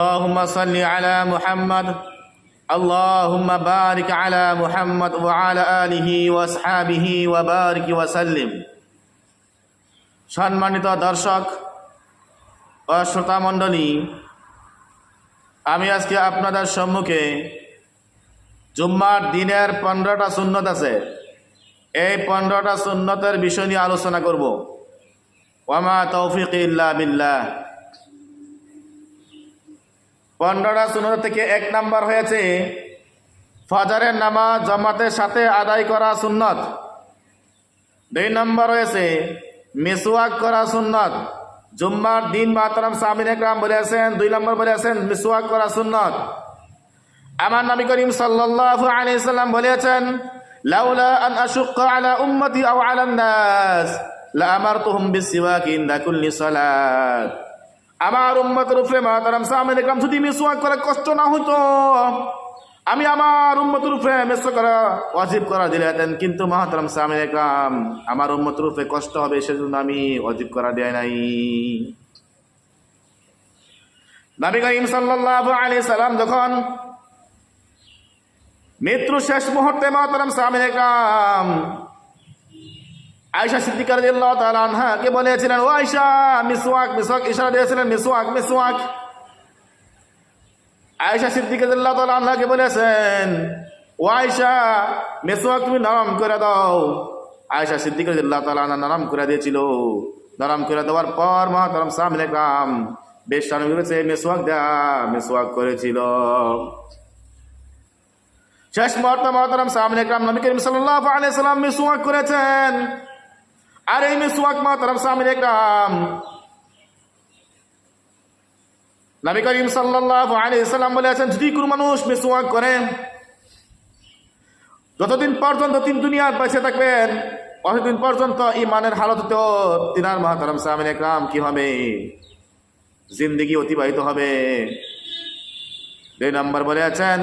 اللهم صل على محمد اللهم بارك على محمد وعلى آله وأصحابه وبارك وسلم সম্মানিত দর্শক ও শ্রোতা মণ্ডলী আমি আজকে আপনাদের সম্মুখে জুম্মার দিনের পনেরোটা সুন্নত আছে এই পনেরোটা সুন্নতের বিষয় নিয়ে আলোচনা করব ওয়ামা তৌফিক ইল্লা বিল্লাহ পনেরোটা সুন্নত থেকে এক নাম্বার হয়েছে ফজরের নামাজ জামাতের সাথে আদায় করা সুন্নত। দুই নম্বর হয়েছে মিসওয়াক করা সুন্নত। জুম্মার দিন মাতরাম সামিন একরাম বলেছেন, দুই নম্বর বলেছেন মিসওয়াক করা সুন্নত। আমার নবী করিম সাল্লাল্লাহু আলাইহি সাল্লাম বলেছেন, লাউলা আন আশুক্কা আলা উম্মতি আও আলা নাস, লা আমারতুহুম বিসওয়াকি ইনদা কুল্লি সালাত। আমার উম্মতের উপরে মাতারাম সামনে একরাম যদি মিসওয়াক করা, কষ্ট না হতো আমি আমার উম্মতের উপরে মেস করা অজীব করা দিলেন কিন্তু মহাতারাম সামিন একরাম আমার উম্মতের উপরে কষ্ট হবে, সেজন্য আমি অজিব করা দেয় নাই। নবী করিম সাল্লাল্লাহু আলাইহি সাল্লাম যখন মৃত্যু শেষ মুহূর্তে মহাতারাম সামনে একরাম আয়সা সিদ্দিকা রাদিয়াল্লাহু তাআলা আনহাকে বলেছিলেন, ও আয়সা মিসওয়াক মিসওয়াক, ইশারা দিয়েছিলেন, মিসওয়াক মিসওয়াক। আয়সা সিদ্দিকা রাদিয়াল্লাহু তাআলা আনহাকে বলেছেন, ও আয়সা মিসওয়াক, তুমি নরম করে দাও। আয়সা সিদ্দিকা রাদিয়াল্লাহু তাআলা আনহা নরম করে দিয়েছিল। নরম করে দেওয়ার পর মহাতারাম সামনে কাম বেশ সামনে বলেছে, মিসওয়াক দেয়া মিসওয়াক করেছিল। শেষ মুহূর্তে মহাতারাম সামনে কাম নবী করিম সাল্লাহ আলাইহি সাল্লাম মিসওয়াক করেছেন। আর এই মিসওয়াক মহাতারাম সামনে কাম নবী করিম সাল্লাল্লাহু আলাইহি সাল্লাম বলেছেন যদি কোনো মানুষ মিসওয়াক করে, যতদিন পর্যন্ত তিন দুনিয়ার বেঁচে থাকবেন ততদিন পর্যন্ত ইমানের হালততেও তিনার মহাতারাম সামিন একরাম কি হবে? জিন্দগি অতিবাহিত হবে। দুই নম্বর বলেছেন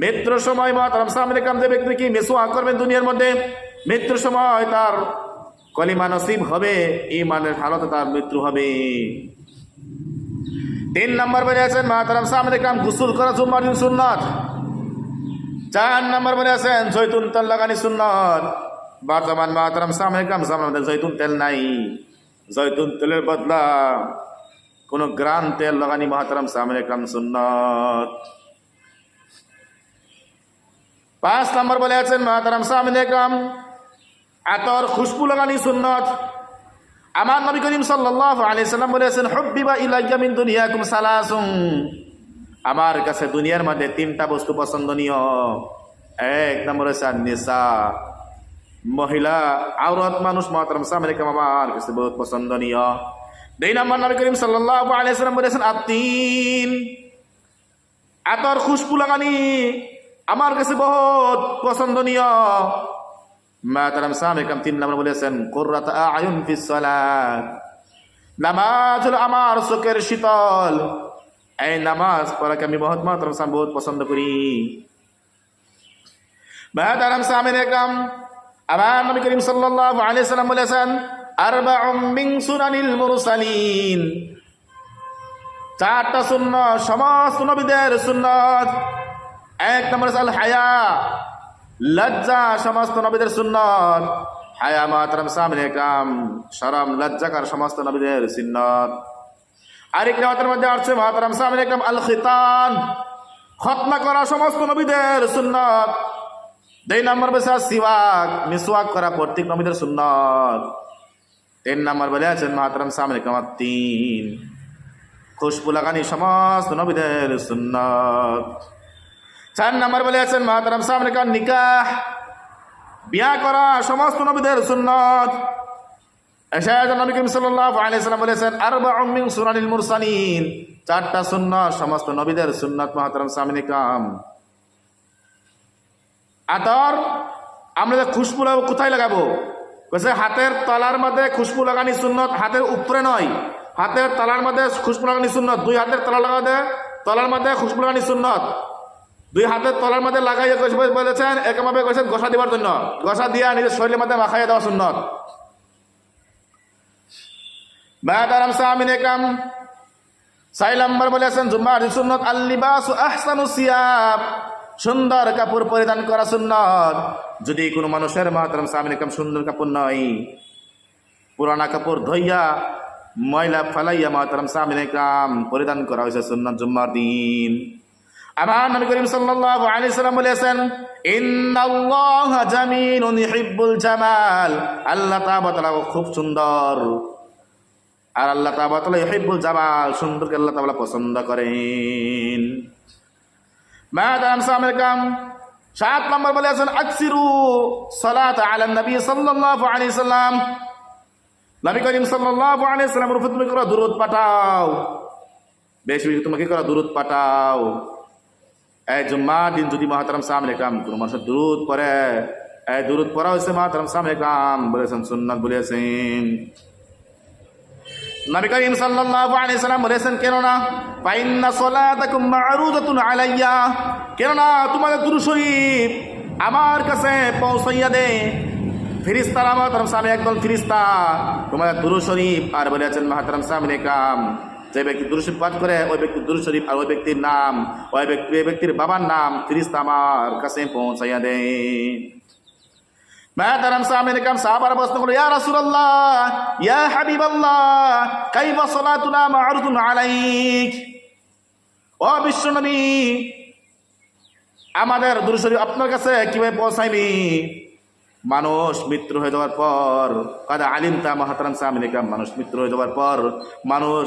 মৃত্যুর সময় মহাতারাম সামিন একরাম যে ব্যক্তি কি মিসওয়াক করবেন দুনিয়ার মধ্যে? মৃত্যুর সময় তার কলিমা নসিব হবে ইমানের হালতে তার মৃত্যু হবে। তিন নম্বর বলেছেন মাতারাম সামনে কাম গুসুল করা জুম্মার দিন সুন্নত। চার নম্বর বলেছেন জৈতুন তেল লাগানি সুন্নত। বর্তমান মাতারাম সামনে কাম সামনে জৈতুন তেল নাই। জৈতুন তেলের বদলা কোন গ্রান তেল লাগানি মহাতারাম সামনে কাম সুন্নত। পাঁচ নম্বর বলে আছেন, মহাতারাম সামনে কাম আতর খুশবু লাগানি সুন্নত। আমার নবী করিম সাল্লাল্লাহু আলাইহি সাল্লাম বলেছেন, হুব্বিবা ইলাইয়া মিন দুনিয়াকুম সালাসুম আমার কাছে দুনিয়ার মধ্যে তিনটা বস্তু পছন্দনীয়। এক নম্বর হচ্ছে নিসা মহিলা, আওরত মানুষ মহতরম সামরিকাম আমার কাছে বহুত পছন্দনীয়। দুই নম্বর নবী করিম সাল্লাল্লাহু আলাইহি সাল্লাম বলেছেন আতিন আতর খুশবু লাগানি আমার কাছে বহুত পছন্দনীয়। মাতারাম সামিকাম তিন নম্বর বলেছেন, কুররাত আয়ুন নামাজ হলো আমার চোখের শীতল। এই নামাজ পড়াকে আমি বহুত মাতারাম সাম বহুত পছন্দ করি। মাতারাম সামিন একম আমার নবী করিম সাল্লাল্লাহু আলাইহি সাল্লাম বলেছেন, আরবাউম মিন সুনানিল মুরসালিন। চারটা সুন্নাত, সমস্ত নবীদের সুন্নাত। এক নম্বর আল হায়া লজ্জা, সমস্ত নবীদের সুন্নত। হায়া মাতরম সামনে কাম শরম, লজ্জাকার সমস্ত নবীদের সুন্নত। আরেক নেওয়াতের মধ্যে আসছে মাতরম সামনে কাম আল খিতান খতনা করা সমস্ত নবীদের সুন্নত। দুই নম্বর বেশি সিওয়াক, মিসওয়াক করা প্রত্যেক নবীদের সুন্নত। তিন নম্বর বলে আছেন মাতরম সামনে কাম তিন খুশবু লাগানি সমস্ত নবীদের সুন্নত। চার নম্বর বলে আছেন মাতারাম সামনে কার নিকাহ? বিয়া করা সমস্ত নবীদের সুন্নত। যে খুশবু কোথায় লাগাবো? হাতের তলার মধ্যে খুশবু লাগানি সুন্নত, হাতের উপরে নয়। হাতের তলার মধ্যে খুশবু লাগানি সুন্নত, দুই হাতের তলা লাগাতে তলার মধ্যে খুশবু লাগানি সুন্নত। দুই হাতের তলার মধ্যে লাগাই বলেছেন একভাবে করেছেন গসা দিবার জন্য। গসা দিয়া নিজের শরীরের মধ্যে মাখাইয়া দেওয়া সুন্নত। বাদারাম সামিন একাম। সাই বলেছেন, জুম্মার সুন্নত আল্লিবাস আহসানু সিয়াব সুন্দর কাপড় পরিধান করা সুন্নত। যদি কোনো মানুষের মাতরম সামনে কাম সুন্দর কাপড় নয় পুরানা কাপড় ধইয়া ময়লা ফালাইয়া মাতরম সামনে কাম পরিধান করা হয়েছে সুন্নত জুম্মার দিন। জামাল। আল্লাহ খুব সুন্দর। জামাল, সুন্দরকে পছন্দ করেন। সাত নম্বর তুমি করো পাঠাও। বেশি বেশি তোমাকে করো দুরূদ পাঠাও। এই জুম্মা দিন যদি মহাতারাম সামনে কাম কোনো মানুষের দুরুদ পড়ে এই দুরুদ পড়া হয়েছে মহাতারাম সামনে কাম বলেছেন, সুন্নাত বলেছেন। নবী করিম সাল্লাল্লাহু আলাইহি সাল্লাম বলেছেন কেন না ফাইন্না সালাতাকুম মা'রুদাতুন আলাইয়া কেন না তোমাদের দুরূদ শরীফ আমার কাছে পৌঁছাইয়া দে। ফিরিস্তার আমার তরফ সামনে একদল ফিরিস্তা তোমাদের দুরূদ শরীফ আর বলেছেন মহাতারাম সামনে কাম যে ব্যক্তি দুরুশরীফ পাঠ করে, ওই ব্যক্তি দুরুদ শরীফ আর ওই ব্যক্তির নাম, ওই ব্যক্তি, ওই ব্যক্তির বাবার নাম ফিরিস্তা আমার কাছে পৌঁছাইয়া দেয় আমাদের দুরূদ শরীফ আপনার কাছে কীভাবে পৌঁছাইবি? মানুষ মৃত্যু হয়ে যাওয়ার পর, কাদা আলিমতা মহাতারাম সামনে কাম মানুষ মৃত্যু হয়ে যাওয়ার পর, মানুষ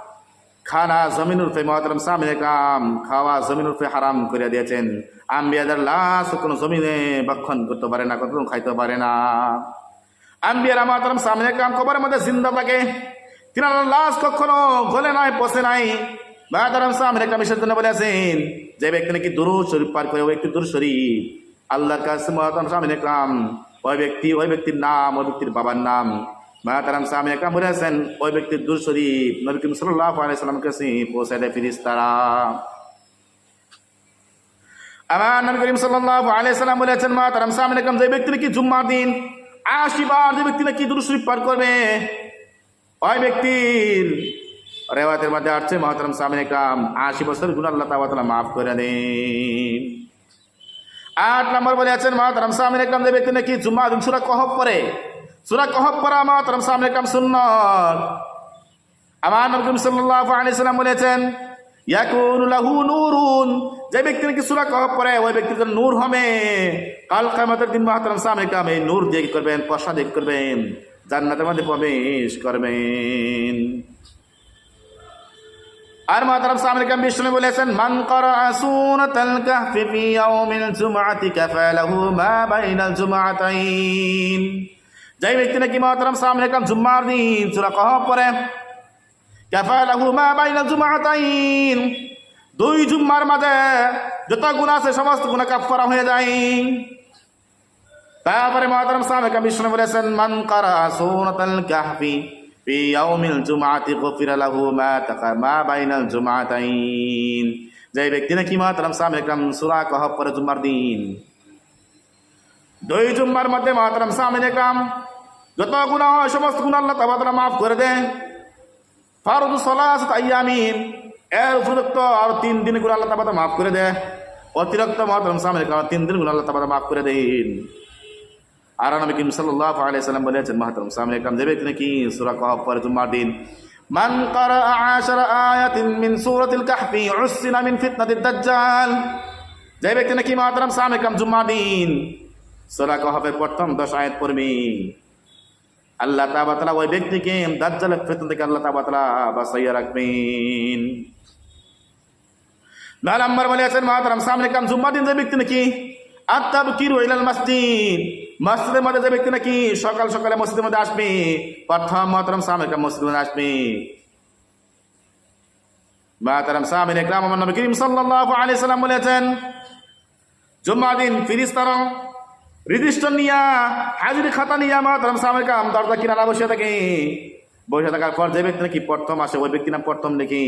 খানা জমিন উর্ফে মহাতরম সামনে কাম খাওয়া জমিন উর্ফে হারাম করে দিয়েছেন। আম্বিয়াদার লাশ কোনো জমিনে ভক্ষণ করতে পারে না কত খাইতে পারে না। আম্বিয়ার মহাতরম সামনে কাম কবরের মধ্যে জিন্দা থাকে। তিনার লাশ কখনো গলে নাই, পচে নাই। মহাতরম সামনে কাম এসে জন্য বলেছেন, যে ব্যক্তি নাকি দুরু শরীফ পার করে ওই ব্যক্তি দুরু শরীফ। আল্লাহর কাছে মহাতরম সামনে কাম ওই ব্যক্তি, ওই ব্যক্তির নাম, ওই ব্যক্তির বাবার নাম। মাতারাম সামনে কাম বলেছেন, ওই ব্যক্তির দূর শরীফ নবী করিম সাল্লাল্লাহু আলাইহি সাল্লাম কাছে পৌঁছে দেয় ফিরিস্তারা আমার নবী করিম সাল্লাল্লাহু আলাইহি সাল্লাম বলেছেন মাতারাম সামনে কাম যে ব্যক্তি নাকি জুম্মার দিন আশিবার যে ব্যক্তি নাকি দূর শরীফ পার করবে, ওই ব্যক্তির রেওয়াতের মধ্যে আসছে, মহাতারাম সামনে কাম আশি বছর গুণ আল্লাহ তাআলা মাফ করে দেন। আট নম্বর বলে আছেন মহাতারাম সামনে কাম যে ব্যক্তি নাকি জুম্মা দিন সুরা কহব পরে সুরা কহব পরা মহাতারাম সামনে কাম সুন্নত। আমার নবী সাল্লাল্লাহু আলাইহি সাল্লাম বলেছেন, ইয়াকুনু লাহু নূরুন। যে ব্যক্তি নাকি সূরা কহব পড়ে, ওই ব্যক্তির জন্য নূর হবে। কাল কিয়ামতের দিন মহাতারাম সামনে কাম, এই নূর দিয়ে করবেন? প্রসাদ করবেন? জান্নাতের মধ্যে প্রবেশ করবেন। আর মহাতারাম সামনে কাম বিষ্ণু বলেছেন, মান করা সুনাতাল কাহফি ফি ইয়াউমিল জুমআতি কাফা লাহু মা বাইনাল জুমআতাইন। যেই ব্যক্তি নাকি মহাতারাম সামনে কাম জুম্মার দিন সূরা কহব পড়ে কাফা লাহু মা বাইনাল জুমআতাইন দুই জুম্মার মাঝে যত গুনাহ আছে সমস্ত গুনাহ কাফারা হয়ে যায় তারপরে মহাতারাম সামনে কাম বিষ্ণু বলেছেন মান করা সুনাতাল কাহফি في يوم الجمعة غفر له ما تقى ما بين الجمعتين যে ব্যক্তি নাকি মহাতারাম সামনে কাম সুরা কহব পরে জুম্মার দিন দুই জুম্মার মধ্যে মহাতারাম সামনে কাম। যত গুণা হয়, সমস্ত গুণ আল্লাহ তাবাদরা মাফ করে দেয় ফারুদু সলাস আইয়ামিন। এর উপযুক্ত আর তিন দিন গুণ আল্লাহ তাবাদা মাফ করে দেয়। অতিরিক্ত মহাতারাম সামনে কাম, তিন দিন গুণ আল্লাহ তাবাদা মাফ করে দেন। আর নবী করিম সাল্লাল্লাহু আলাইহি বলেছেন মাহতারাম সামনে কাম যে ব্যক্তি নাকি? সূরা কাহফ পড়ে জুম্মার দিন। ফিতনাতিদ দাজ্জাল। যে ব্যক্তি নাকি মাহতারাম সামনে কাম জুম্মার দিন সূরা কাহফের প্রথম 10 আয়াত পড়বে। আল্লাহ তাআলা ওই ব্যক্তিকে দাজ্জালের ফিতনা থেকে আল্লাহ তাআলা বাঁচাইয়া রাখবেন। নয় নম্বর বলে আছেন, মাহতারাম, সামনে কাম জুম্মার দিন যে ব্যক্তি নাকি আত্মাবকির ইলাল মসজিদ, মসজিদের মধ্যে যে ব্যক্তি নাকি সকাল সকালে মসজিদের মধ্যে আসবে, প্রথম মহতরম, সামনে মসজিদের মধ্যে আসবে। মাতারাম সামিন একরাম, আমার নবী করিম সাল্লাল্লাহু আলাইহি সাল্লাম বলেছেন দিন রেজিস্টার নিয়া, হাজির খাতা নিয়া মাতারাম সামিন কাম দরজা কিনারা বসে থাকে। বসে থাকার পর যে ব্যক্তি নাকি প্রথম আসে, ওই ব্যক্তি নাম প্রথম লিখি।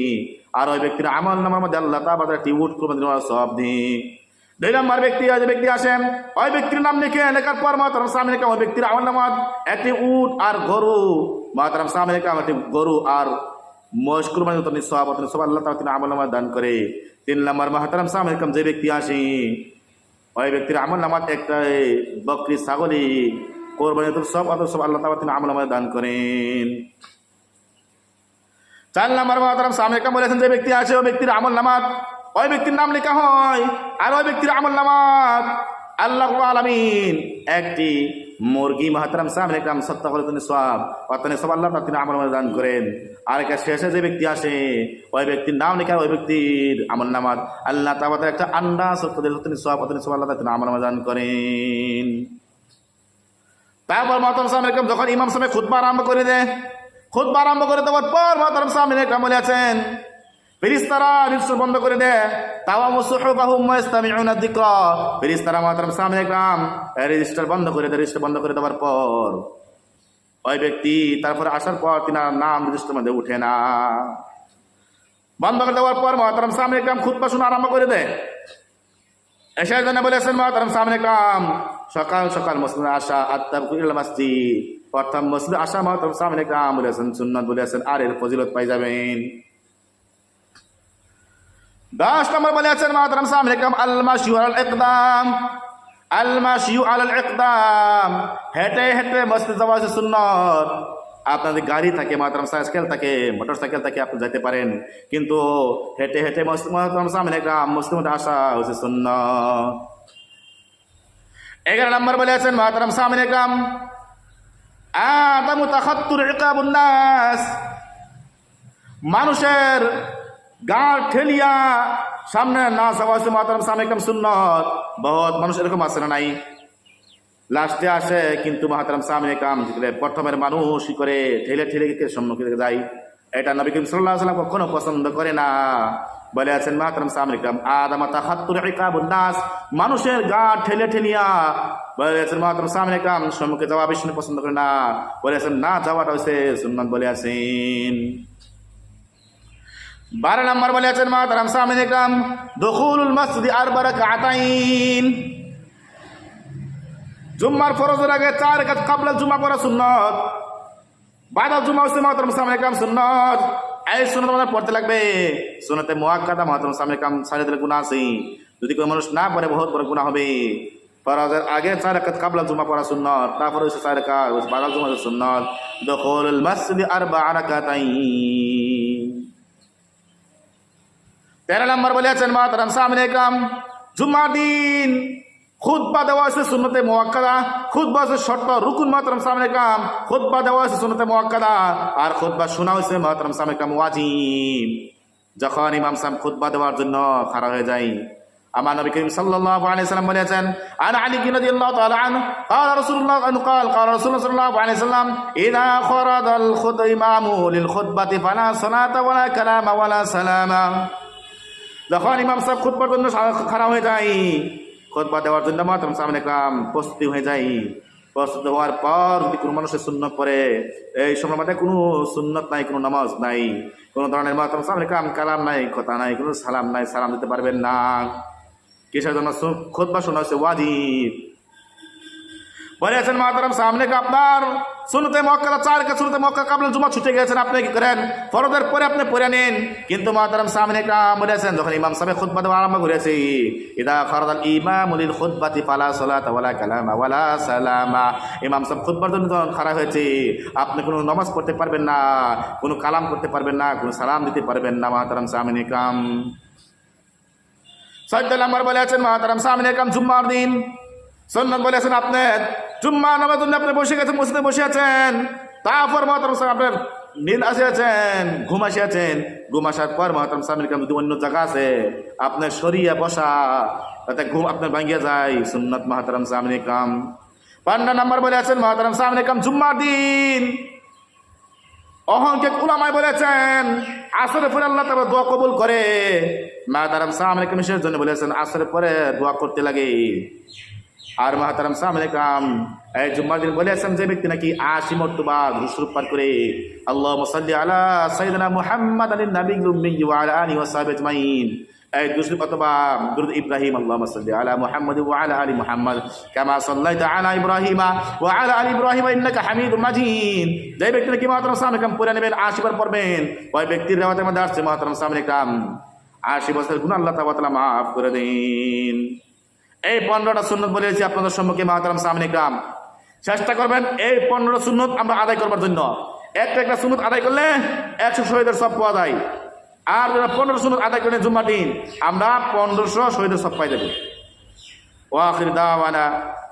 আর ওই ব্যক্তির আমল নামার মধ্যে আল্লাহ তাবার একটি উট করে সব দিন দুই। নম্বর ব্যক্তি যে ব্যক্তি আসেন ওই ব্যক্তির নাম লিখে লেখার পর মাতারাম সামনে ওই ব্যক্তির আমল নামাজ একটি উট আর গরু মাতারাম সামনে একটি গরু আর মোশ কুরবানি তো নিঃসব অত নিঃসব আল্লাহ তিনি আমল নামাজ দান করে। তিন নম্বর মাহতারাম সামনে যে ব্যক্তি আসে ওই ব্যক্তির আমল নামাজ একটা বকরি, ছাগলি, কোরবানি সব অত সব আল্লাহ তালা তিনি আমল নামাজ দান করেন। চার নাম্বার মহাতারাম সামনে কাম বলেছেন যে ব্যক্তি আছে ওই ব্যক্তির আমল নামাজ ওই ব্যক্তির নাম লেখা হয়, আর ওই ব্যক্তির আমল নামাজ আল্লাহ আলমিন একটি মুরগি মহাতারাম সামনে কাম সত্তা করে তিনি সব অতনে সব আল্লাহ তিনি আমল নামাজ দান করেন। আর একটা শেষে যে ব্যক্তি আসে, ওই ব্যক্তির নাম লেখা ওই ব্যক্তির আমল নামাজ আল্লাহ তাআলা একটা আন্ডা সত্য দিল তিনি সব অতনে সব আল্লাহ তিনি আমল দান করেন। তারপর মহাতারাম সামনে কাম যখন ইমাম সামনে খুতবা আরম্ভ করে দেয়, খুতবা আরম্ভ করে দেওয়ার পর মহাতারাম সামনে কাম বলে আছেন ফেরিস্তারা রিক্সা বন্ধ করে দেয়। তাওয়া মুসুহুবাহুম ওয়াস্তামিউনা যিকরা। ফেরিস্তারা মাতারাম সামনে গ্রাম রেজিস্টার বন্ধ করে দেয়, রেজিস্টার বন্ধ করে দেওয়ার পর। ওই ব্যক্তি তারপরে আসার পর তিনার নাম রেজিস্টার মধ্যে উঠে না। বন্ধ করে দেওয়ার পর মহাতারাম সামনে গ্রাম খুতবা শোনা আরম্ভ করে দেয়। এসার জন্য বলেছেন মহাতারাম সামনে গ্রাম সকাল সকাল মুসলিম আসা আত্মাব মসজিদ। প্রথম মুসলিম আসা মহাতারাম সামনে গ্রাম বলেছেন সুন্নত বলেছেন আর এর ফজিলত পাই যাবেন। দশ নম্বর বলে আছেন মাতরম সামনে কাম আল মাশিউ আল ইকদাম। আল মাশিউ আল ইকদাম। হেঁটে হেঁটে মসজিদ যাওয়া হচ্ছে সুন্নত। আপনাদের গাড়ি থাকে মাতরম সাইকেল থাকে, মোটর সাইকেল থাকে, আপনি যেতে পারেন। কিন্তু হেঁটে হেঁটে মাতরম সামনে কাম মুসলিম আসা হচ্ছে সুন্নত। এগারো নম্বর বলে আছেন মাতরম সামনে কাম আদামু তাখাত্তুর ইকাবুন নাস। মানুষের গাড় ঠেলিয়া সামনে না সবাই মাতাম সামনে একদম সুন্নত। বহুত মানুষ এরকম আছে না নাই? লাস্টে আসে কিন্তু মাহাতারাম সামনে কাম যেগুলো প্রথমের মানুষ করে, ঠেলে ঠেলে সম্মুখে যায়। এটা নবী করিম সাল্লাহ সাল্লাম কখনো পছন্দ করে না। বলে আছেন মাহাতারাম সামনে কাম, আদামা তাহাত্তুর ইকাবুন নাস। মানুষের গা ঠেলে ঠেলিয়া বলে আছেন মাহাতারাম সামনে কাম, সম্মুখে যাওয়া বেশি পছন্দ করে না। বলে আছেন, না, যাওয়াটা হয়েছে সুন্নত বলে আছেন। বারো নম্বর বলে আছেন মা তারাম সামিন কাম দখুলুল মসজিদ আর বারাকাতাইন জুম্মার ফরজের আগে চার কাজ কাবলা জুম্মা পড়া সুন্নত। বাদা জুম্মা হচ্ছে মাতরম সামনে কাম সুন্নত। এই সুন্নত আমাদের পড়তে লাগবে। সুনতে মুআক্কাদা মাতরম সামনে কাম দিলে গুনাহ আছে। যদি কোনো মানুষ না পড়ে, বহুত বড় গুনাহ হবে। ফরজের আগে চার কাজ কাবলা জুম্মা পড়া সুন্নত, তারপরে হচ্ছে চার কাজ বাদা জুম্মা সুন্নত। দখুলুল মসজিদ আর বারাকাতাইন তেরো নম্বর বলে আছেন মাতারাম সামনে কাম জুম্মার দিন খুদ্া দেওয়া আছে সুন্নতে মোয়াক্কাদা খুদ্া আছে শর্ত রুকুন মাতরম সামনে কাম খুদ্া দেওয়া আছে সুন্নতে মোয়াক্কাদা আর খুদ্া শোনা হয়েছে মাতরম সামনে কাম ওয়াজিব যখন ইমাম সাম খুদ্া দেওয়ার জন্য খাড়া হয়ে যায় আমার নবী করিম সাল্লাল্লাহু আলাইহি সাল্লাম বলেছেন আন আলী রাদিয়াল্লাহু তাআলা আনহু قال رسول الله أنه قال قال رسول الله صلى الله عليه وسلم إذا خرج الخطب إمام للخطبة فلا صلاة ولا كلام ولا سلام যখন ইমাম সাহেব খুতবার জন্য খারাপ হয়ে যায়, খুতবা দেওয়ার জন্য মাত্র সামনে কাম, প্রস্তুতি হয়ে যাই প্রস্তুত হওয়ার পর যদি কোনো মানুষের শূন্য পরে এই সময় মধ্যে কোনো সুন্নত নাই, কোনো নামাজ নাই, কোনো ধরনের মাত্র সামনে কাম, কালাম নাই, কথা নাই, কোনো সালাম নাই, সালাম দিতে পারবেন না। কিসের জন্য খুতবা শোনা হয়েছে, ওয়াজিব। বলে আছেন মাতারাম সামনে আপনার শুনতে মক্কা চার কে শুনতে মক্কা কাবলে জুমা ছুটে গেছেন আপনি কি করেন? ফরদের পরে আপনি পড়ে নিন। কিন্তু মাতারাম সামনে কা বলেছেন যখন ইমাম সাহেব খুতবা দেওয়া আরম্ভ করেছে, ইদা খরদাল ইমাম উলিল খুতবাতি ফালা সালাত ওয়ালা কালামা ওয়ালা সালামা। ইমাম সাহেব খুতবার জন্য যখন খারাপ হয়েছে। আপনি কোনো নামাজ পড়তে পারবেন না, কোনো কালাম করতে পারবেন না, কোনো সালাম দিতে পারবেন না মাতারাম সামনে কাম চোদ্দ নম্বর বলে আছেন মাতারাম সামনে কাম জুম্মার দিন। সন্ন্যত বলেছেন আপনি জুম্মা নামাজ আপনি বসে গেছেন, মসজিদে বসে আছেন। তারপর মহাতরম সাহেব আপনার নিন আসে আছেন, ঘুম আসে আছেন। ঘুম আসার পর মহাতরম সাহেবের কাম যদি অন্য জায়গা আছে। আপনার সরিয়া বসা, তাতে ঘুম আপনার ভাঙ্গিয়া যায়। সুন্নত মহাতরম সামনে কাম। পান্ডা নাম্বার বলে আছেন, মহাতরম সামনে কাম জুম্মার দিন। অহংকে উলামায় বলেছেন আসরের পরে আল্লাহ দোয়া কবুল করে। মাতারাম সামনে কমিশনের জন্য বলেছেন আসরের পরে দোয়া করতে লাগে। আর মাহাতারাম এই জুম্মার দিন বলেছেন যে ব্যক্তি নাকি আশি মর্তবা ঘুষরূপ পার করে। আল্লাহ মুসাল্লি আলা সাইদানা মুহাম্মদ আলী নবী উম্মি ওয়া আলা আলিহি ওয়া সাহবিহি আজমাইন। এই দুসরি অথবা দুরুদ ইব্রাহিম আল্লাহ সাল্লি আলা মুহাম্মদ ওয়া আলা আলি মুহাম্মদ। কামা সাল্লাইতা আলা ইব্রাহিম ওয়া আলা আলি ইব্রাহিম ইন্নাকা হামিদুম মাজিদ। যে ব্যক্তি নাকি মাহাতারাম সামনে কাম পড়ে নেবেন, আশি বার পড়বেন। ওই ব্যক্তির রেওয়াতের মধ্যে আসছে মাহাতারাম সামনে কাম আশি বছরের গুণ আল্লাহ তাআলা মাফ করে দিন। এই পনেরোটা সুন্নত বলেছি আপনাদের সম্মুখে মাহাতারাম সামনে গ্রাম চেষ্টা করবেন এই পনেরোটা সুন্নত আমরা আদায় করবার জন্য। একটা একটা সুন্নত আদায় করলে একশো শহীদের সব পাওয়া যায়। আর যারা পনেরো সুন্নত আদায় করলে জুম্মা দিন, আমরা পনেরোশো শহীদের সব পাই দেবো ওয়াখির দাওয়ানা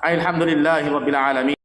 আলহামদুলিল্লাহ আলমী